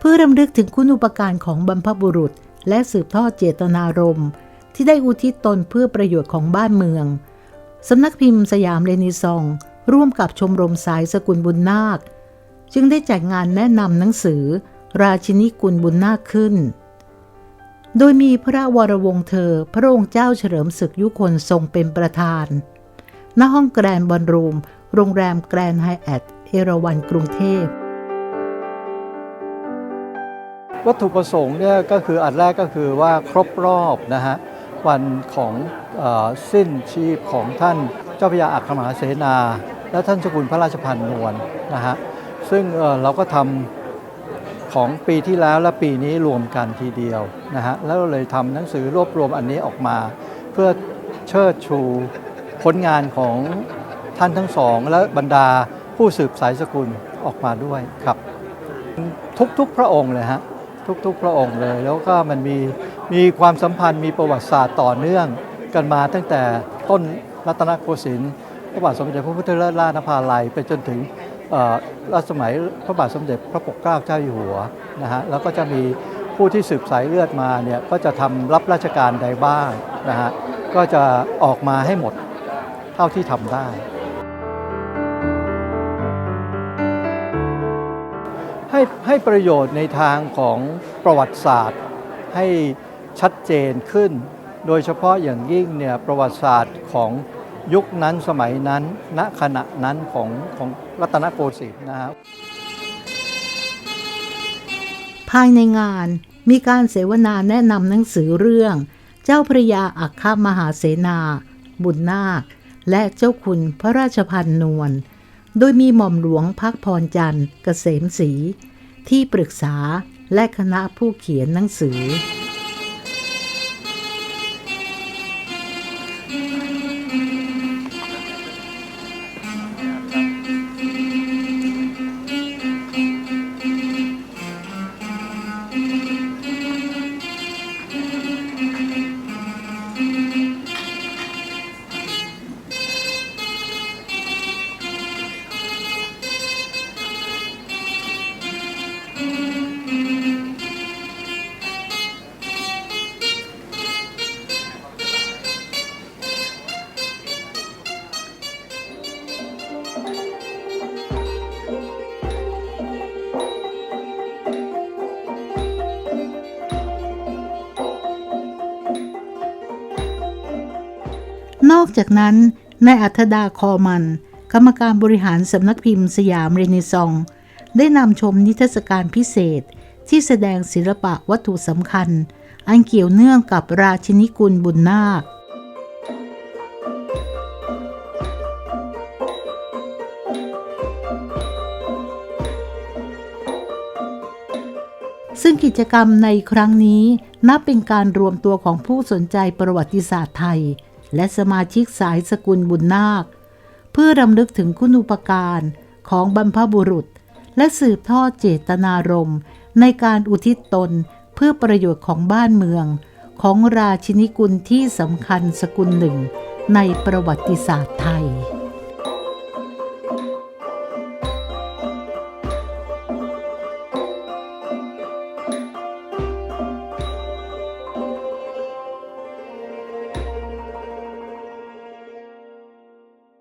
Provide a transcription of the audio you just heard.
เพื่อรำลึกถึงคุณอุปการของบรรพบุรุษ และสืบทอดเจตนารมณ์ ที่ได้อุทิศตนเพื่อประโยชน์ของบ้านเมือง สำนักพิมพ์สยามเรนิซอง ร่วมกับชมรมสายสกุลบุญนาค จึงได้จัดงานแนะนำหนังสือ ราชินีกุลบุญนาคขึ้น โดยมีพระวรวงศ์เธอ พระองค์เจ้าเฉลิมศึกยุคนทรงเป็นประธาน ณห้องแกรนบอลรูม โรงแรมแกรนไฮแอทเอราวันกรุงเทพ วัตถุประสงค์เนี่ยก็คืออันแรกก็คือว่าครบรอบนะฮะวันของอสิ้นชีพของท่านเจ้าพระยาอัครมหาเสนา และท่านสกุลพระราชพันนวลนะฮะซึ่งเเราก็ทำของปีที่แล้วและปีนี้รวมกันทีเดียวนะฮะแล้วเลยทำหนังสือรวบรวมอันนี้ออกมา เพื่อเชิดชูผลงานของท่านทั้งสอง และบรรดาผู้สืบสายสกุลออกมาด้วยครับ ทุกๆพระองค์เลยฮะ ทุกๆ พระองค์เลย แล้วก็มันมีมีความสัมพันธ์มีประวัติศาสตร์ต่อเนื่องกันมาตั้งแต่ต้นรัตนโกสินทร์พระบาทสมเด็จพระพุทธเลิศล่านภาลัยไปจนถึงรัชสมัยพระบาทสมเด็จพระปกเกล้าเจ้าอยู่หัวนะฮะแล้วก็จะมีผู้ที่สืบสายเลือดมาเนี่ยก็จะทำรับราชการใดบ้างนะฮะก็จะออกมาให้หมดเท่าที่ทำได้ ให้ให้ประโยชน์ในทางของประวัติศาสตร์ ให้ชัดเจนขึ้น โดยเฉพาะอย่างยิ่งเนี่ยประวัติศาสตร์ของยุคนั้นสมัยนั้น ณขณะนั้นของของรัตนโกสินทร์นะครับภายในงานมีการเสวนาแนะนำหนังสือเรื่อง เจ้าพระยาอัคคมหาเสนา บุญนาค และเจ้าคุณพระราชพันนวล โดยมีหม่อมหลวงพักพรจันทร์เกษมศรี ที่ปรึกษาและคณะผู้เขียนหนังสือ นอกจากนั้นนายอัธดาคอมัน กรรมการบริหารสำนักพิมพ์สยามเรเนซอง ได้นำชมนิทรรศการพิเศษที่แสดงศิลปะวัตถุสำคัญ อันเกี่ยวเนื่องกับราชินิกุลบุญนาค ซึ่งกิจกรรมในครั้งนี้นับเป็นการรวมตัวของผู้สนใจประวัติศาสตร์ไทย และสมาชิกสายสกุลบุญนาค เพื่อรำลึกถึงคุณูปการของบรรพบุรุษ และสืบทอดเจตนารมณ์ในการอุทิศตนเพื่อประโยชน์ของบ้านเมือง ของราชินิกุลที่สำคัญสกุลหนึ่ง ในประวัติศาสตร์ไทย